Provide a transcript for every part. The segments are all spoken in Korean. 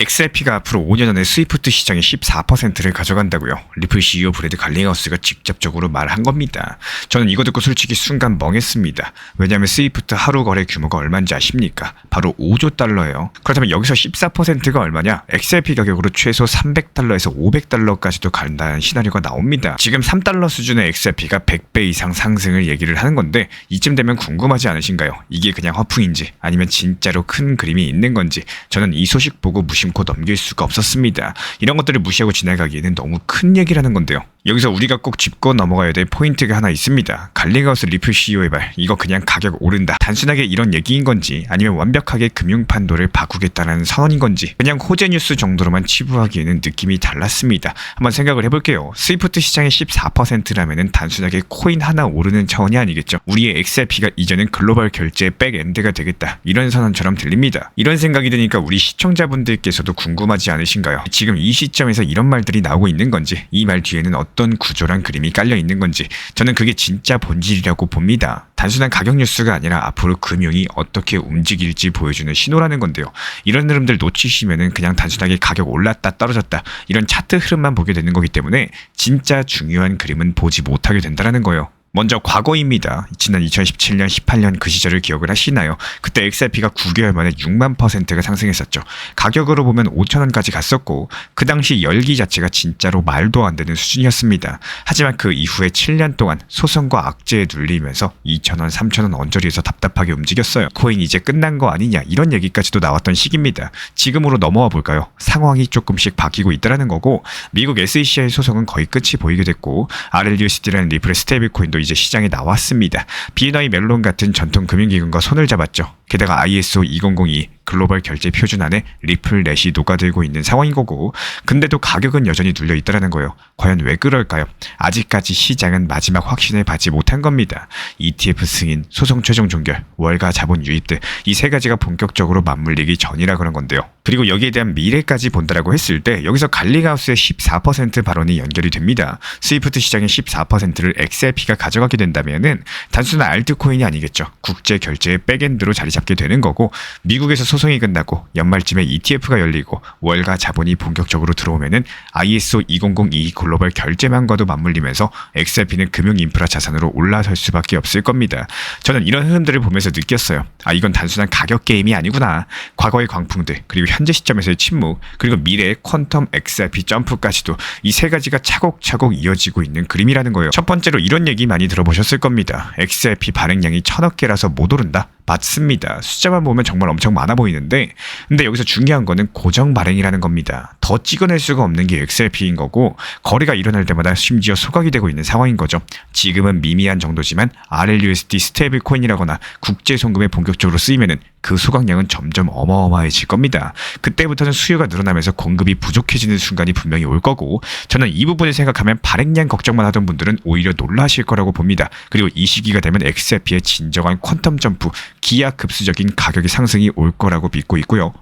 XRP가 앞으로 5년 안에 스위프트 시장의 14%를 가져간다고요. 리플 CEO 브래드 갈링하우스가 직접적으로 말한 겁니다. 저는 이거 듣고 솔직히 순간 멍했습니다. 왜냐하면 스위프트 하루 거래 규모가 얼마인지 아십니까? 바로 5조 달러예요. 그렇다면 여기서 14%가 얼마냐? XRP 가격으로 최소 300달러에서 500달러까지도 간다는 시나리오가 나옵니다. 지금 3달러 수준의 XRP가 100배 이상 상승을 얘기를 하는 건데 이쯤 되면 궁금하지 않으신가요? 이게 그냥 허풍인지 아니면 진짜로 큰 그림이 있는 건지 저는 이 소식 보고 무심 코 넘길 수가 없었습니다. 이런 것들을 무시하고 지나가기에는 너무 큰 얘기라는 건데요. 여기서 우리가 꼭 짚고 넘어가야 될 포인트가 하나 있습니다. 갈링하우스 리플 CEO의 말, 이거 그냥 가격 오른다. 단순하게 이런 얘기인 건지, 아니면 완벽하게 금융 판도를 바꾸겠다는 선언인 건지, 그냥 호재 뉴스 정도로만 치부하기에는 느낌이 달랐습니다. 한번 생각을 해볼게요. 스위프트 시장의 14%라면은 단순하게 코인 하나 오르는 차원이 아니겠죠. 우리의 XRP가 이제는 글로벌 결제의 백엔드가 되겠다. 이런 선언처럼 들립니다. 이런 생각이 드니까 우리 시청자분들께서도 궁금하지 않으신가요? 지금 이 시점에서 이런 말들이 나오고 있는 건지, 이 말 뒤에는 어떤 구조란 그림이 깔려 있는 건지, 저는 그게 진짜 본질이라고 봅니다. 단순한 가격 뉴스가 아니라 앞으로 금융이 어떻게 움직일지 보여주는 신호라는 건데요. 이런 흐름들 놓치시면은 그냥 단순하게 가격 올랐다 떨어졌다 이런 차트 흐름만 보게 되는 거기 때문에 진짜 중요한 그림은 보지 못하게 된다는 거예요. 먼저 과거입니다. 지난 2017년, 18년 그 시절을 기억을 하시나요? 그때 XRP가 9개월 만에 6만 퍼센트가 상승했었죠. 가격으로 보면 5천 원까지 갔었고 그 당시 열기 자체가 진짜로 말도 안 되는 수준이었습니다. 하지만 그 이후에 7년 동안 소송과 악재에 눌리면서 2천 원, 3천 원 언저리에서 답답하게 움직였어요. 코인 이제 끝난 거 아니냐 이런 얘기까지도 나왔던 시기입니다. 지금으로 넘어와 볼까요? 상황이 조금씩 바뀌고 있다는 거고 미국 SEC의 소송은 거의 끝이 보이게 됐고 RLUSD라는 리플의 스테이블 코인도 이제 시장에 나왔습니다. BNI 멜론 같은 전통 금융기관과 손을 잡았죠. 게다가 ISO 2002 글로벌 결제 표준 안에 리플 넷이 녹아들고 있는 상황인 거고 근데도 가격은 여전히 눌려 있다는 거예요. 과연 왜 그럴까요? 아직까지 시장은 마지막 확신을 받지 못한 겁니다. ETF 승인, 소송 최종 종결, 월가 자본 유입 등 이 세 가지가 본격적으로 맞물리기 전이라 그런 건데요. 그리고 여기에 대한 미래까지 본다라고 했을 때 여기서 갈리가우스의 14% 발언이 연결이 됩니다. 스위프트 시장의 14%를 XRP가 가져가게 된다면은 단순한 알트코인이 아니겠죠. 국제 결제의 백엔드로 자리 잡게 되는 거고 미국에서 소 송이 끝나고 연말쯤에 ETF가 열리고 월가 자본이 본격적으로 들어오면은 ISO 2002 글로벌 결제망과도 맞물리면서 XRP는 금융 인프라 자산으로 올라설 수밖에 없을 겁니다. 저는 이런 흐름들을 보면서 느꼈어요. 아 이건 단순한 가격 게임이 아니구나. 과거의 광풍들 그리고 현재 시점에서의 침묵 그리고 미래의 퀀텀 XRP 점프까지도 이 세 가지가 차곡차곡 이어지고 있는 그림이라는 거예요. 첫 번째로 이런 얘기 많이 들어보셨을 겁니다. XRP 발행량이 천억 개라서 못 오른다? 맞습니다. 숫자만 보면 정말 엄청 많아 보이는데, 근데 여기서 중요한 거는 고정 발행이라는 겁니다. 더 찍어낼 수가 없는 게 XRP인 거고, 거래가 일어날 때마다 심지어 소각이 되고 있는 상황인 거죠. 지금은 미미한 정도지만 RLUSD 스테이블 코인이라거나 국제 송금에 본격적으로 쓰이면은 그 소각량은 점점 어마어마해질 겁니다. 그때부터는 수요가 늘어나면서 공급이 부족해지는 순간이 분명히 올 거고, 저는 이 부분을 생각하면 발행량 걱정만 하던 분들은 오히려 놀라실 거라고 봅니다. 그리고 이 시기가 되면 XRP의 진정한 퀀텀 점프, 기하급수적인 가격의 상승이 올 거라고 믿고 있고요.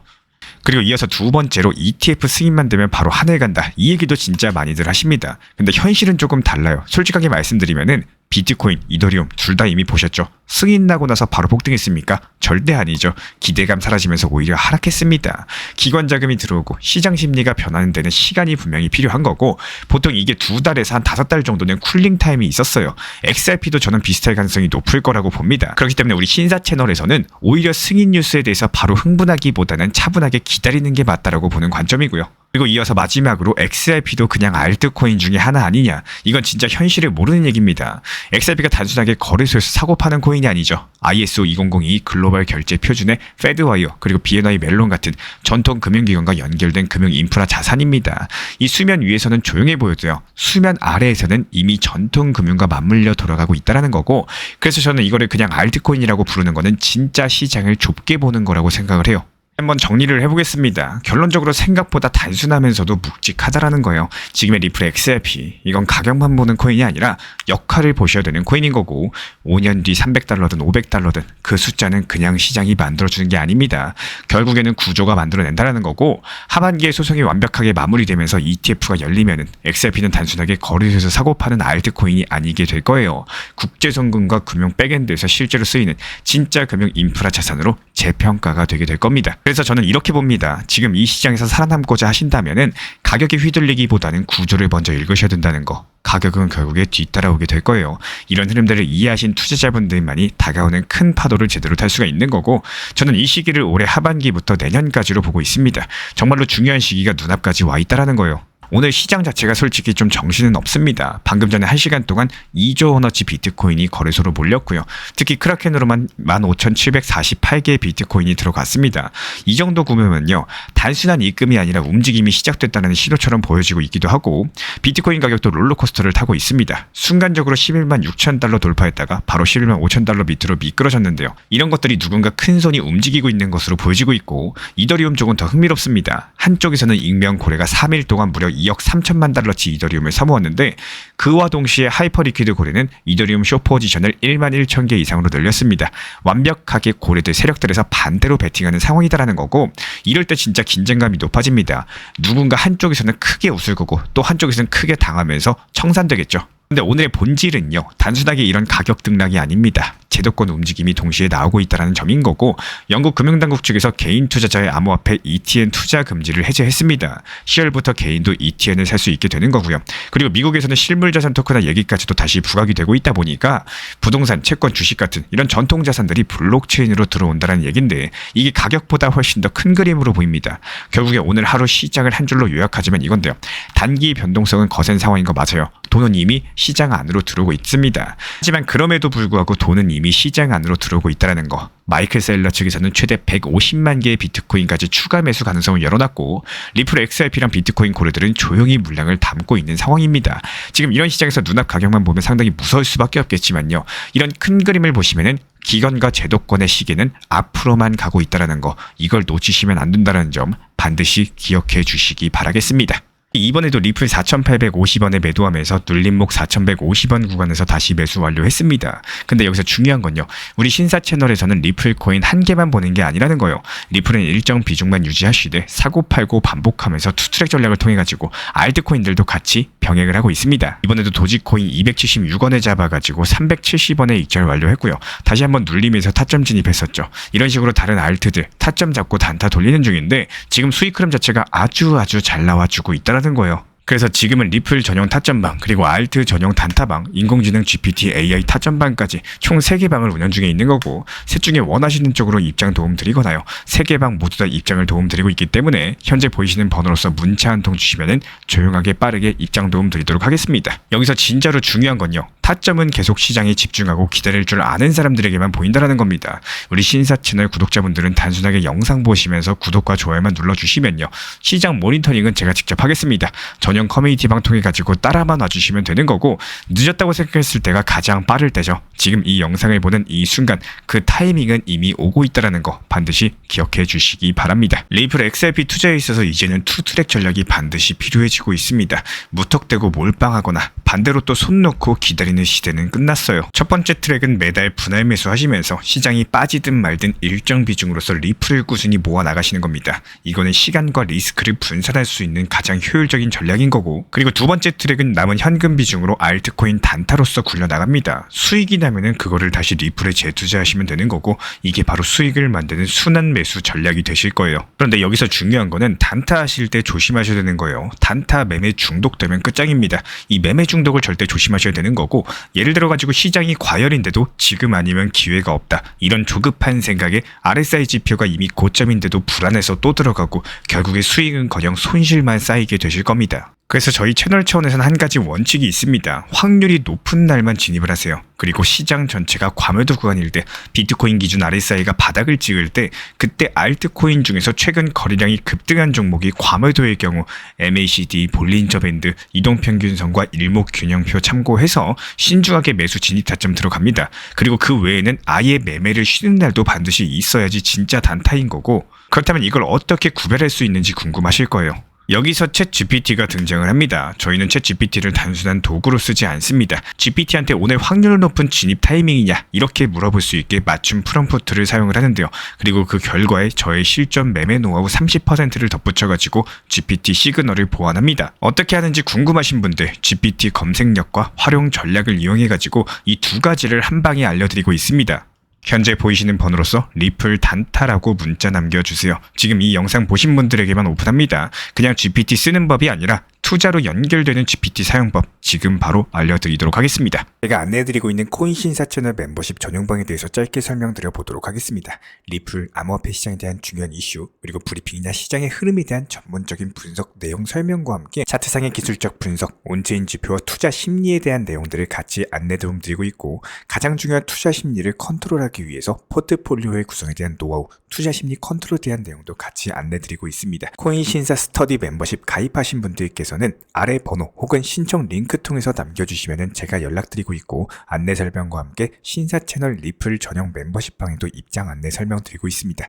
그리고 이어서 두 번째로 ETF 승인만 되면 바로 하늘 간다. 이 얘기도 진짜 많이들 하십니다. 근데 현실은 조금 달라요. 솔직하게 말씀드리면은 비트코인, 이더리움 둘 다 이미 보셨죠? 승인 나고 나서 바로 폭등했습니까? 절대 아니죠. 기대감 사라지면서 오히려 하락했습니다. 기관 자금이 들어오고 시장 심리가 변하는 데는 시간이 분명히 필요한 거고 보통 이게 두 달에서 한 다섯 달 정도는 쿨링 타임이 있었어요. XRP도 저는 비슷할 가능성이 높을 거라고 봅니다. 그렇기 때문에 우리 신사 채널에서는 오히려 승인 뉴스에 대해서 바로 흥분하기보다는 차분하게 기다리는 게 맞다라고 보는 관점이고요. 그리고 이어서 마지막으로 XRP도 그냥 알트코인 중에 하나 아니냐. 이건 진짜 현실을 모르는 얘기입니다. XRP가 단순하게 거래소에서 사고 파는 코인이 아니죠. ISO 2002 글로벌 결제 표준의 페드와이어 그리고 BNI 멜론 같은 전통 금융기관과 연결된 금융 인프라 자산입니다. 이 수면 위에서는 조용해 보여도요. 수면 아래에서는 이미 전통 금융과 맞물려 돌아가고 있다라는 거고 그래서 저는 이거를 그냥 알트코인이라고 부르는 거는 진짜 시장을 좁게 보는 거라고 생각을 해요. 한번 정리를 해보겠습니다. 결론적으로 생각보다 단순하면서도 묵직하다라는 거예요. 지금의 리플 XRP 이건 가격만 보는 코인이 아니라 역할을 보셔야 되는 코인인 거고 5년 뒤 300달러든 500달러든 그 숫자는 그냥 시장이 만들어주는 게 아닙니다. 결국에는 구조가 만들어낸다라는 거고 하반기에 소송이 완벽하게 마무리되면서 ETF가 열리면은 XRP는 단순하게 거래소에서 사고 파는 알트코인이 아니게 될 거예요. 국제송금과 금융 백엔드에서 실제로 쓰이는 진짜 금융 인프라 자산으로 재평가가 되게 될 겁니다. 그래서 저는 이렇게 봅니다. 지금 이 시장에서 살아남고자 하신다면은 가격에 휘둘리기보다는 구조를 먼저 읽으셔야 된다는 거. 가격은 결국에 뒤따라오게 될 거예요. 이런 흐름들을 이해하신 투자자분들만이 다가오는 큰 파도를 제대로 탈 수가 있는 거고 저는 이 시기를 올해 하반기부터 내년까지로 보고 있습니다. 정말로 중요한 시기가 눈앞까지 와 있다라는 거예요. 오늘 시장 자체가 솔직히 좀 정신은 없습니다. 방금 전에 1시간 동안 2조 원어치 비트코인이 거래소로 몰렸고요. 특히 크라켄으로만 15,748개의 비트코인이 들어갔습니다. 이 정도 구매면요. 단순한 입금이 아니라 움직임이 시작됐다는 신호처럼 보여지고 있기도 하고 비트코인 가격도 롤러코스터를 타고 있습니다. 순간적으로 11만 6천 달러 돌파했다가 바로 11만 5천 달러 밑으로 미끄러졌는데요. 이런 것들이 누군가 큰 손이 움직이고 있는 것으로 보여지고 있고 이더리움 쪽은 더 흥미롭습니다. 한쪽에서는 익명 고래가 3일 동안 무려 2억 3천만 달러치 이더리움을 사모았는데 그와 동시에 하이퍼리퀴드 고래는 이더리움 쇼포지션을 1만 1천 개 이상으로 늘렸습니다. 완벽하게 고래들 세력들에서 반대로 베팅하는 상황이다라는 거고 이럴 때 진짜 긴장감이 높아집니다. 누군가 한쪽에서는 크게 웃을 거고 또 한쪽에서는 크게 당하면서 청산되겠죠. 근데 오늘의 본질은요, 단순하게 이런 가격 등락이 아닙니다. 제도권 움직임이 동시에 나오고 있다는 점인 거고, 영국 금융당국 측에서 개인 투자자의 암호화폐 ETN 투자 금지를 해제했습니다. 10월부터 개인도 ETN을 살 수 있게 되는 거고요. 그리고 미국에서는 실물자산 토큰화 얘기까지도 다시 부각이 되고 있다 보니까 부동산, 채권, 주식 같은 이런 전통 자산들이 블록체인으로 들어온다는 얘긴데 이게 가격보다 훨씬 더 큰 그림으로 보입니다. 결국에 오늘 하루 시장을 한 줄로 요약하자면 이건데요. 단기 변동성은 거센 상황인 거 맞아요. 돈은 이미 시장 안으로 들어오고 있습니다. 하지만 그럼에도 불구하고 돈은 이미 시장 안으로 들어오고 있다는 거. 마이클 셀러 측에서는 최대 150만 개의 비트코인까지 추가 매수 가능성을 열어놨고 리플 XRP랑 비트코인 고래들은 조용히 물량을 담고 있는 상황입니다. 지금 이런 시장에서 눈앞 가격만 보면 상당히 무서울 수밖에 없겠지만요. 이런 큰 그림을 보시면은 기관과 제도권의 시계는 앞으로만 가고 있다는 거 이걸 놓치시면 안 된다는 점 반드시 기억해 주시기 바라겠습니다. 이번에도 리플 4,850원에 매도하면서 눌림목 4,150원 구간에서 다시 매수 완료했습니다. 근데 여기서 중요한 건요. 우리 신사 채널에서는 리플 코인 한 개만 보는 게 아니라는 거예요. 리플은 일정 비중만 유지하시되 사고 팔고 반복하면서 투트랙 전략을 통해 가지고 알트코인들도 같이 병행을 하고 있습니다. 이번에도 도지코인 276원에 잡아 가지고 370원에 익절 완료했고요. 다시 한번 눌림에서 타점 진입했었죠. 이런 식으로 다른 알트들 타점 잡고 단타 돌리는 중인데 지금 수익 흐름 자체가 아주 아주 잘 나와 주고 있다는 거예요. 그래서 지금은 리플 전용 타점방, 그리고 알트 전용 단타방, 인공지능 GPT AI 타점방까지 총 3개 방을 운영 중에 있는 거고, 셋 중에 원하시는 쪽으로 입장 도움 드리거나요. 3개 방 모두 다 입장을 도움 드리고 있기 때문에 현재 보이시는 번호로서 문자 한 통 주시면은 조용하게 빠르게 입장 도움 드리도록 하겠습니다. 여기서 진짜로 중요한 건요. 타점은 계속 시장에 집중하고 기다릴 줄 아는 사람들에게만 보인다라는 겁니다. 우리 신사 채널 구독자분들은 단순하게 영상 보시면서 구독과 좋아요만 눌러주시면요. 시장 모니터링은 제가 직접 하겠습니다. 전용 커뮤니티 방 통해 가지고 따라만 와주시면 되는 거고 늦었다고 생각했을 때가 가장 빠를 때죠. 지금 이 영상을 보는 이 순간 그 타이밍은 이미 오고 있다라는 거 반드시 기억해 주시기 바랍니다. 레이플 XRP 투자에 있어서 이제는 투트랙 전략이 반드시 필요해지고 있습니다. 무턱대고 몰빵하거나 반대로 또 손 놓고 기다리는 시대는 끝났어요. 첫 번째 트랙은 매달 분할 매수하시면서 시장이 빠지든 말든 일정 비중으로서 리플을 꾸준히 모아 나가시는 겁니다. 이거는 시간과 리스크를 분산할 수 있는 가장 효율적인 전략인 거고 그리고 두 번째 트랙은 남은 현금 비중으로 알트코인 단타로서 굴려 나갑니다. 수익이 나면은 그거를 다시 리플에 재투자하시면 되는 거고 이게 바로 수익을 만드는 순환 매수 전략이 되실 거예요. 그런데 여기서 중요한 거는 단타 하실 때 조심하셔야 되는 거예요. 단타 매매 중독되면 끝장입니다. 이 매매 중독을 절대 조심하셔야 되는 거고 예를 들어 가지고 시장이 과열인데도 지금 아니면 기회가 없다. 이런 조급한 생각에 RSI 지표가 이미 고점인데도 불안해서 또 들어가고 결국에 수익은커녕 손실만 쌓이게 되실 겁니다. 그래서 저희 채널 차원에서는 한 가지 원칙이 있습니다. 확률이 높은 날만 진입을 하세요. 그리고 시장 전체가 과매도 구간일 때 비트코인 기준 RSI가 바닥을 찍을 때 그때 알트코인 중에서 최근 거래량이 급등한 종목이 과매도의 경우 MACD, 볼린저 밴드, 이동평균선과 일목균형표 참고해서 신중하게 매수 진입 타점 들어갑니다. 그리고 그 외에는 아예 매매를 쉬는 날도 반드시 있어야지 진짜 단타인 거고 그렇다면 이걸 어떻게 구별할 수 있는지 궁금하실 거예요. 여기서 챗 GPT가 등장을 합니다. 저희는 챗 GPT를 단순한 도구로 쓰지 않습니다. GPT한테 오늘 확률 높은 진입 타이밍이냐 이렇게 물어볼 수 있게 맞춤 프롬프트를 사용을 하는데요. 그리고 그 결과에 저의 실전 매매 노하우 30%를 덧붙여가지고 GPT 시그널을 보완합니다. 어떻게 하는지 궁금하신 분들 GPT 검색력과 활용 전략을 이용해가지고 이 두 가지를 한 방에 알려드리고 있습니다. 현재 보이시는 번호로서 리플 단타라고 문자 남겨주세요. 지금 이 영상 보신 분들에게만 오픈합니다. 그냥 GPT 쓰는 법이 아니라 투자로 연결되는 GPT 사용법 지금 바로 알려드리도록 하겠습니다. 제가 안내해드리고 있는 코인 신사 채널 멤버십 전용방에 대해서 짧게 설명드려 보도록 하겠습니다. 리플 암호화폐 시장에 대한 중요한 이슈 그리고 브리핑이나 시장의 흐름에 대한 전문적인 분석 내용 설명과 함께 차트상의 기술적 분석, 온체인 지표와 투자 심리에 대한 내용들을 같이 안내 도움 드리고 있고 가장 중요한 투자 심리를 컨트롤 하기 위해서 포트폴리오의 구성에 대한 노하우, 투자 심리 컨트롤에 대한 내용도 같이 안내 드리고 있습니다. 코인 신사 스터디 멤버십 가입하신 분들께서는 아래 번호 혹은 신청 링크 통해서 남겨주시면 제가 연락드리고 있고 안내 설명과 함께 신사 채널 리플 전용 멤버십 방에도 입장 안내 설명드리고 있습니다.